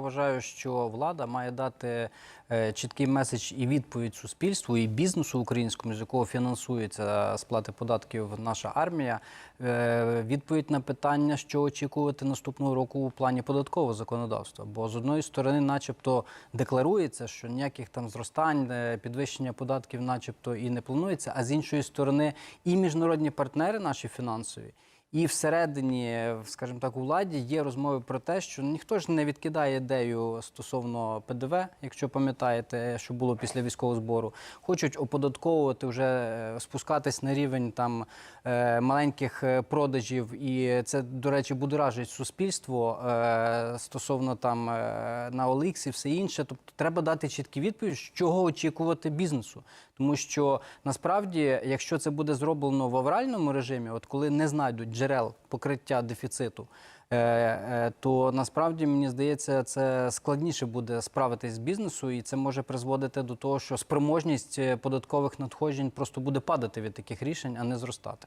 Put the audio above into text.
Вважаю, що влада має дати е, чіткий меседж і відповідь суспільству і бізнесу українському, з якого фінансується сплати податків наша армія. е, Відповідь на питання, що очікувати наступного року у плані податкового законодавства. Бо з одної сторони, начебто, декларується, що ніяких там зростань, е, підвищення податків, начебто, і не планується. А з іншої сторони, і міжнародні партнери наші фінансові. І всередині, скажімо так, у владі є розмови про те, що ніхто ж не відкидає ідею стосовно ПДВ, якщо пам'ятаєте, що було після військового збору. Хочуть оподатковувати вже е, спускатись на рівень там е, маленьких е, продажів, і це, до речі, будоражить суспільство стосовно там на OLX і все інше. Тобто треба дати чіткі відповідь, чого очікувати бізнесу. Тому що насправді, якщо це буде зроблено в авральному режимі, от коли не знайдуть джерел покриття дефіциту, е, е, то насправді мені здається, це складніше буде справитись з бізнесу, і це може призводити до того, що спроможність е, податкових надходжень просто буде падати від таких рішень, а не зростати.